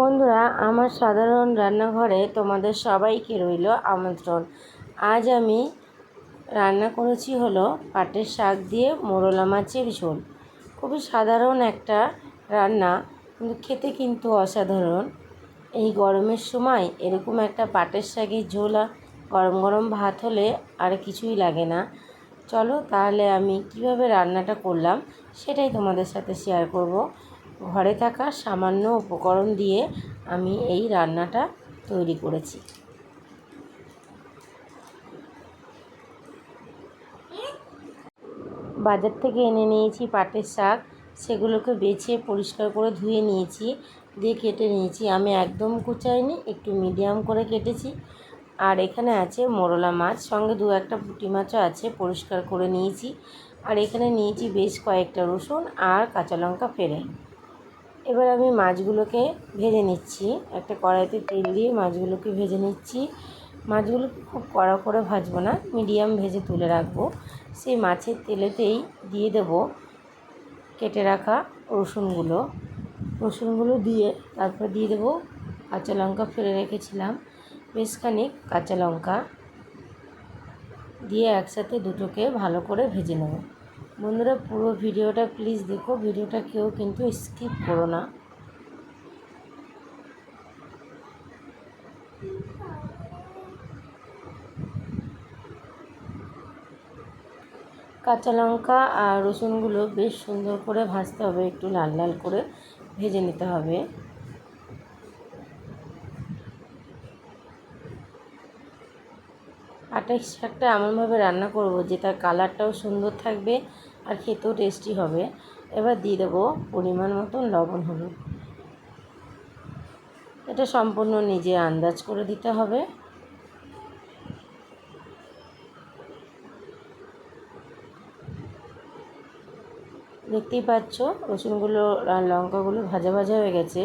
বন্ধুরা, আমার সাধারণ রান্নাঘরে তোমাদের সবাইকে রইল আমন্ত্রণ। আজ আমি রান্না করেছি হলো পাটের শাক দিয়ে মোরলা মাছের ঝোল। খুবই সাধারণ একটা রান্না, কিন্তু খেতে কিন্তু অসাধারণ। এই গরমের সময় এরকম একটা পাটের শাকের ঝোল গরম গরম ভাত হলে আর কিছুই লাগে না। চলো তাহলে আমি কীভাবে রান্নাটা করলাম সেটাই তোমাদের সাথে শেয়ার করব। ঘরে থাকা সামান্য উপকরণ দিয়ে আমি এই রান্নাটা তৈরি করেছি। বাজার থেকে এনে নিয়েছি পাটের শাক। সেগুলোকে বেছে পরিষ্কার করে ধুয়ে নিয়েছি, দিয়ে কেটে নিয়েছি। আমি একদম কুচাইনি, একটু মিডিয়াম করে কেটেছি। আর এখানে আছে মোরলা মাছ, সঙ্গে দু একটা পুঁটি মাছও আছে, পরিষ্কার করে নিয়েছি। আর এখানে নিয়েছি বেশ কয়েকটা রসুন আর কাঁচা লঙ্কা ফেলে। এবার আমি মাছগুলোকে ভেজে নিচ্ছি। একটা কড়াইতে তেল দিয়ে মাছগুলোকে ভেজে নিচ্ছি। মাছগুলোকে খুব কড়া করে ভাজবো না, মিডিয়াম ভেজে তুলে রাখব। সেই মাছের তেলেতেই দিয়ে দেব কেটে রাখা রসুনগুলো। রসুনগুলো দিয়ে তারপর দিয়ে দেবো কাঁচা লঙ্কা ফেলে রেখেছিলাম। বেশ খানিক কাঁচা লঙ্কা দিয়ে একসাথে দুটোকে ভালো করে ভেজে নেব। বন্ধুরা, পুরো ভিডিওটা প্লিজ দেখো। ভিডিওটা কেউ কিন্তু স্কিপ করো না। কাঁচা লঙ্কা আর রসুনগুলো বেশ সুন্দর করে ভাজতে হবে, একটু লাল লাল করে ভেজে নিতে হবে। আটের শাকটা এমনভাবে রান্না করব যে তার কালারটাও সুন্দর থাকবে আর খেতেও টেস্টি হবে। এবার দিয়ে দেবো পরিমাণ মতন লবণ হলুদ। এটা সম্পূর্ণ নিজে আন্দাজ করে দিতে হবে। দেখতেই পাচ্ছ, রসুনগুলো আর লঙ্কাগুলো ভাজা ভাজা হয়ে গেছে।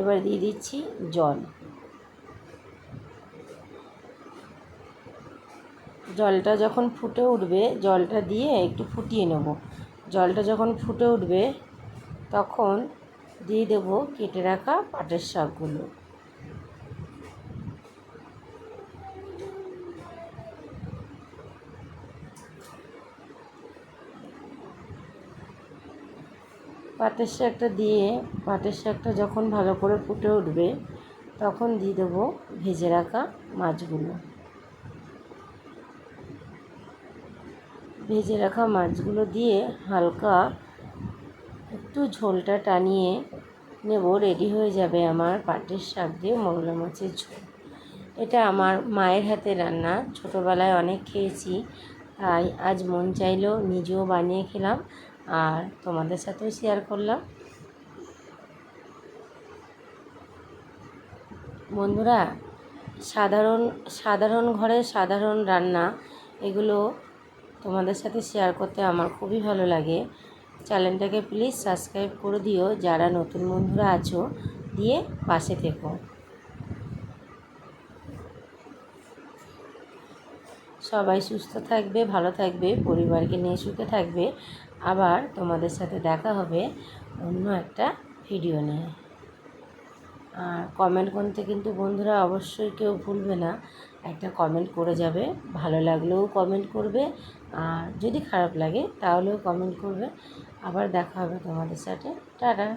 এবার দিয়ে দিচ্ছি জল। জলটা যখন ফুটে উঠবে, জলটা দিয়ে একটু ফুটিয়ে নেব। জলটা যখন ফুটে উঠবে, তখন দিয়ে দেব কেটে রাখা পাটের শাকগুলো। পাটের শাকটা দিয়ে, পাটের শাকটা যখন ভালো করে ফুটে উঠবে, তখন দিয়ে দেবো ভেজে রাখা মাছগুলো। ভেজে রাখা মাছগুলো দিয়ে হালকা একটু ঝোলটা টানিয়ে নেব রেডি হয়ে যাবে আমার পাটের শাক দিয়ে মোরলা মাছের ঝোল। এটা আমার মায়ের হাতে রান্না, ছোটোবেলায় অনেক খেয়েছি, তাই আজ মন চাইলেও নিজেও বানিয়ে খেলাম আর তোমাদের সাথেও শেয়ার করলাম। বন্ধুরা, সাধারণ সাধারণ ঘরে সাধারণ রান্না, এগুলো তোমাদের সাথে শেয়ার করতে আমার খুবই ভালো লাগে। চ্যানেলটাকে প্লিজ সাবস্ক্রাইব করে দিও, যারা নতুন বন্ধুরা আছো, দিয়ে পাশে থেকো। সবাই সুস্থ থাকবে, ভালো থাকবে, পরিবারকে নিয়ে সুখে থাকবে। আবার তোমাদের সাথে দেখা হবে অন্য একটা ভিডিও নিয়ে। কমেন্ট করতে কিন্তু বন্ধুরা অবশ্যই কেউ ভুলবে না। একটা কমেন্ট করে যাবে, ভালো লাগলেও কমেন্ট করবে, আর যদি খারাপ লাগে তাহলেও কমেন্ট করবে। আবার দেখা হবে তোমাদের সাথে। টাটা!